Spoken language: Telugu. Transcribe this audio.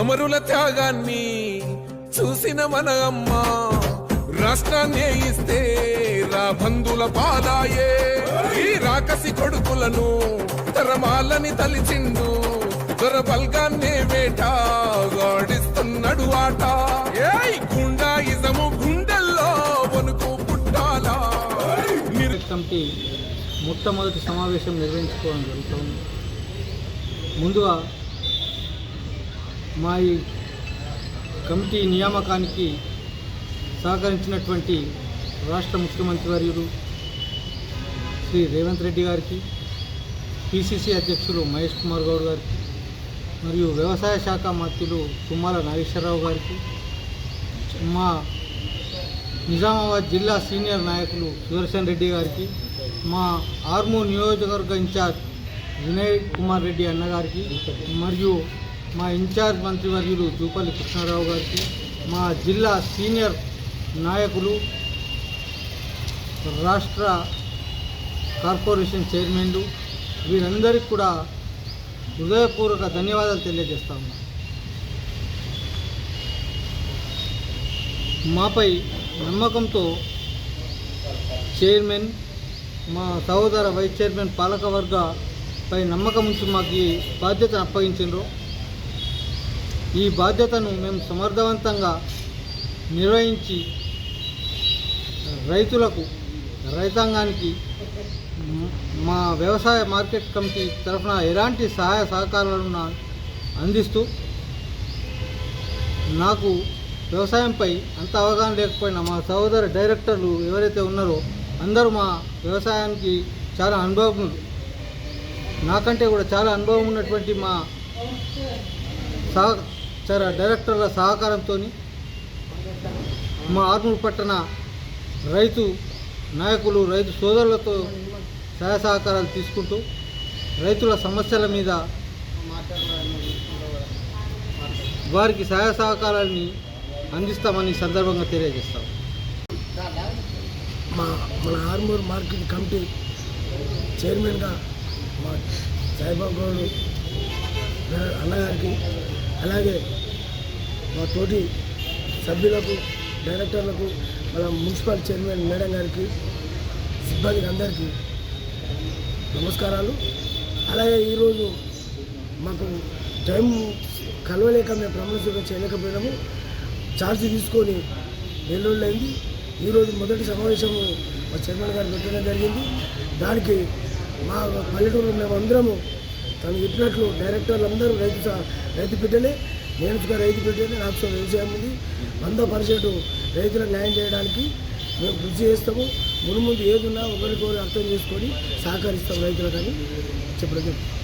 అమరుల త్యాగాన్ని చూసిన మన అమ్మ రాష్ట్రాన్ని ఇస్తే రా బంధుల పాదాయే. ఈ రాకసి కొడుకులను తరమాలని తలిచిండు దొర బల్గాన్నే వేట గాడిస్తున్నాడు ఆట. ఏయ్ గుండాయిజము గుండెల్లో వణుకు పుట్టాలా. నిరు కమిటీ మొట్టమొదటి సమావేశం నిర్వహించుకోవడం జరుగుతుంది. ముందుగా మా ఈ కమిటీ నియామకానికి సహకరించినటువంటి రాష్ట్ర ముఖ్యమంత్రి వర్యుడు శ్రీ రేవంత్ రెడ్డి గారికి పిసిసి అధ్యక్షులు మహేష్ కుమార్ గౌడ్ గారికి మరియు వ్యవసాయ శాఖ మంత్రులు తుమ్మల నాగేశ్వరరావు గారికి మా నిజామాబాద్ జిల్లా సీనియర్ నాయకులు సుదర్శన్ రెడ్డి గారికి మా ఆర్మూర్ నియోజకవర్గ ఇన్ఛార్జ్ వినయ్ కుమార్ రెడ్డి అన్నగారికి మరియు మా ఇన్ఛార్జ్ మంత్రివర్యులు జూపల్లి కృష్ణారావు గారికి మా జిల్లా సీనియర్ నాయకులు రాష్ట్ర కార్పొరేషన్ చైర్మన్లు వీరందరికీ కూడా హృదయపూర్వక ధన్యవాదాలు తెలియజేస్తా ఉన్నాను మాపై నమ్మకంతో చైర్మన్ మా సహోదర వైస్ చైర్మన్ పాలకవర్గ పై నమ్మకం ఉంచి మాకు ఈ బాధ్యతను అప్పగించారు ఈ బాధ్యతను మేము సమర్థవంతంగా నిర్వహించి రైతులకు రైతాంగానికి మా వ్యవసాయ మార్కెట్ కమిటీ తరఫున ఎలాంటి సహాయ సహకారాలను అందిస్తూ నాకు వ్యవసాయంపై అంత అవగాహన లేకపోయినా మా సహోదర డైరెక్టర్లు ఎవరైతే ఉన్నారో అందరూ మా వ్యవసాయానికి చాలా అనుభవం నాకంటే కూడా చాలా అనుభవం ఉన్నటువంటి మా సహ చాలా డైరెక్టర్ల సహకారంతో మా ఆర్మూర్ పట్టణ రైతు నాయకులు రైతు సోదరులతో సహాయ సహకారాలు తీసుకుంటూ రైతుల సమస్యల మీద వారికి సహాయ సహకారాన్ని అందిస్తామని సందర్భంగా తెలియజేస్తాం. మా మన ఆర్మూర్ మార్కెట్ కమిటీ చైర్మన్గా మా సాయిబాబు గౌడ్ గారు అన్నగారికి అలాగే మా తోటి సభ్యులకు డైరెక్టర్లకు మన మున్సిపల్ చైర్మన్ మేడం గారికి సిబ్బందికి అందరికీ నమస్కారాలు. అలాగే ఈరోజు మాకు టైం కలవలేక మేము ప్రమాణ చేయలేకపోయినాము. ఛార్జ్ తీసుకొని నెల్లూరులైంది ఈరోజు మొదటి సమావేశము మా చైర్మన్ గారు పెట్టడం జరిగింది. దానికి మా పల్లెటూరు మేమందరము తను చెప్పినట్లు డైరెక్టర్లు అందరూ రైతు రైతు బిడ్డలే. నేను కూడా రైతు బిడ్డలే నాకు సో వ్యవసాయం ఉంది. వంద పర్సెంట్ రైతులకు న్యాయం చేయడానికి మేము కృషి చేస్తాము. మునుముందు ఏదున్నా ఒకరికొకరు అర్థం చేసుకొని సహకరిస్తాం రైతులకని చెప్పడం జరుగుతుంది